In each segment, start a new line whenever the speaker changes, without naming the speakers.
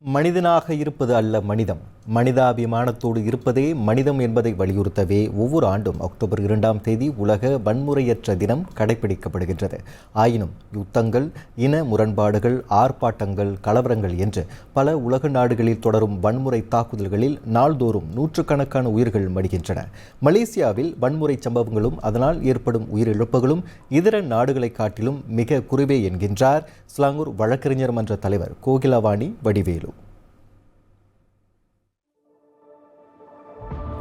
மனிதனாக இருப்பது அல்ல மனிதம். மனிதாபிமானத்தோடு இருப்பதே மனிதம் என்பதை வலியுறுத்தவே ஒவ்வொரு ஆண்டும் அக்டோபர் இரண்டாம் தேதி உலக வன்முறையற்ற தினம் கடைபிடிக்கப்படுகின்றது. ஆயினும் யுத்தங்கள் இன முரண்பாடுகள் ஆர்ப்பாட்டங்கள் கலவரங்கள் என்று பல உலக நாடுகளில் தொடரும் வன்முறை தாக்குதல்களில் நாள்தோறும் நூற்றுக்கணக்கான உயிர்கள் மடிகின்றன. மலேசியாவில் வன்முறை சம்பவங்களும் அதனால் ஏற்படும் உயிரிழப்புகளும் இதர நாடுகளை காட்டிலும் மிக குறைவே என்கின்றார். ஸ்லாங்கூர் வழக்கறிஞர் மன்ற தலைவர் கோகிலவாணி வடிவேலு.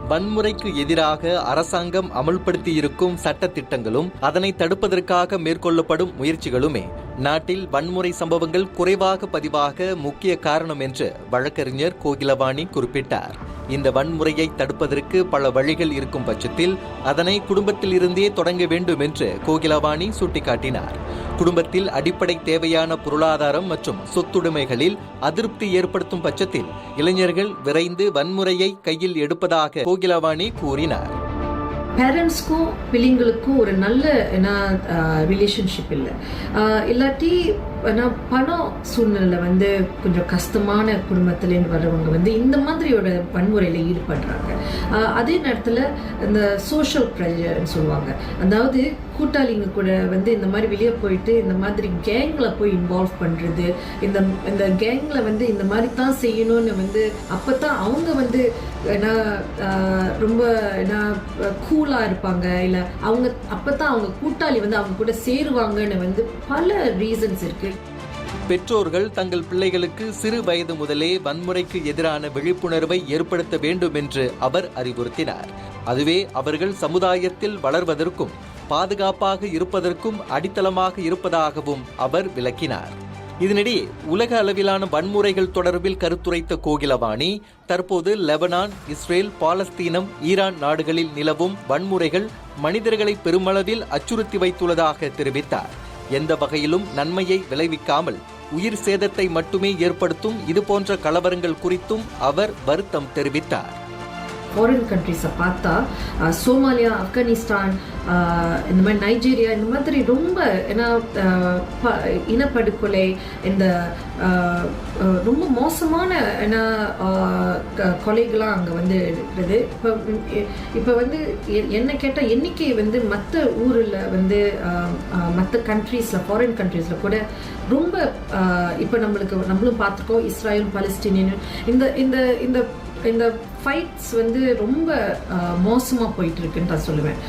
வன்முறைக்கு எதிராக அரசாங்கம் அமல்படுத்தியிருக்கும் சட்ட திட்டங்களும் அதனை தடுப்பதற்காக மேற்கொள்ளப்படும் முயற்சிகளுமே நாட்டில் வன்முறை சம்பவங்கள் குறைவாக பதிவாக முக்கிய காரணம் என்று வழக்கறிஞர் கோகிலவாணி குறிப்பிட்டார். இந்த வன்முறையை தடுப்பதற்கு பல வழிகள் இருக்கும் பட்சத்தில் அதனை குடும்பத்திலிருந்தே தொடங்க வேண்டும் என்று கோகிலவாணி சுட்டிக்காட்டினார். குடும்பத்தில் அடிப்படை தேவையான பொருளாதாரம் மற்றும் சொத்துடைமைகளில் அதிருப்தி ஏற்படுத்தும் பட்சத்தில் இளைஞர்கள் விரைந்து வன்முறையை கையில் எடுப்பதாக கோகிலவாணி கூறினார்.
பேரண்ட்ஸ்க்கும் பிள்ளைங்களுக்கும் ஒரு நல்ல என்ன ரிலேஷன்ஷிப் இல்லை. ஆஹ் இல்லாட்டி ஏன்னா பணம் சூழ்நிலை வந்து கொஞ்சம் கஷ்டமான குடும்பத்துலேருந்து வர்றவங்க வந்து இந்த மாதிரியோட வன்முறையில் ஈடுபடுறாங்க. அதே நேரத்தில் இந்த சோஷியல் ப்ரெஷர்னு சொல்லுவாங்க. அதாவது கூட்டாளிங்க கூட வந்து இந்த மாதிரி வெளியே போயிட்டு இந்த மாதிரி கேங்கில் போய் இன்வால்வ் பண்ணுறது இந்த இந்த கேங்கில் வந்து இந்த மாதிரி தான் செய்யணும்னு வந்து அப்போ தான் அவங்க வந்து ஏன்னா ரொம்ப என்ன கூலாக இருப்பாங்க. இல்லை அவங்க அப்போ தான் அவங்க கூட்டாளி வந்து அவங்க கூட சேருவாங்கன்னு வந்து பல ரீசன்ஸ் இருக்குது
பெற்றோர்கள் தங்கள் பிள்ளைகளுக்கு சிறு வயது முதலே வன்முறைக்கு எதிரான விழிப்புணர்வை ஏற்படுத்த வேண்டும் என்று அவர் அறிவுறுத்தினார். அதுவே அவர்கள் சமுதாயத்தில் வளர்வதற்கும் பாதுகாப்பாக இருப்பதற்கும் அடித்தளமாக இருப்பதாகவும் அவர் விளக்கினார். இதனிடையே உலக அளவிலான வன்முறைகள் தொடர்பில் கருத்துரைத்த கோகிலவாணி தற்போது லெபனான் இஸ்ரேல் பாலஸ்தீனம் ஈரான் நாடுகளில் நிலவும் வன்முறைகள் மனிதர்களை பெருமளவில் அச்சுறுத்தி வைத்துள்ளதாக தெரிவித்தார். எந்த வகையிலும் நன்மையை விளைவிக்காமல் உயிர் சேதத்தை மட்டுமே ஏற்படுத்தும் இதுபோன்ற கலவரங்கள் குறித்தும் அவர் வருத்தம் தெரிவித்தார்.
ஃபாரின் கண்ட்ரிஸை பார்த்தா சோமாலியா ஆப்கானிஸ்தான் இந்த மாதிரி நைஜீரியா இந்த மாதிரி ரொம்ப ஏன்னா ப- இனப்படுகொலை இந்த ரொம்ப மோசமான ஏன்னா க- கொலைகள்லாம் அங்கே வந்து இருக்குது இப்போ இப்போ வந்து என்ன கேட்டால் எண்ணிக்கை வந்து மற்ற ஊரில் வந்து மற்ற கண்ட்ரீஸில் ஃபாரின் கண்ட்ரீஸில் கூட ரொம்ப இப்போ நம்மளுக்கு நம்மளும் பார்த்துருக்கோம் இஸ்ராயல் பலஸ்டீனியன் இந்த இந்த இந்த இந்த ஃபைட்ஸ் வந்து ரொம்ப மோசமாக போயிட்டு இருக்குன்னு நான் சொல்லுவேன்.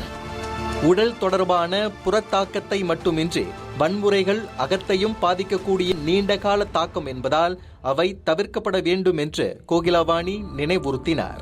உடல் தொடர்பான புறத்தாக்கத்தை மட்டுமின்றி வன்முறைகள் அகத்தையும் பாதிக்கக்கூடிய நீண்டகால தாக்கம் என்பதால் அவை தவிர்க்கப்பட வேண்டும் என்று கோகிலாவாணி நினைவுறுத்தினார்.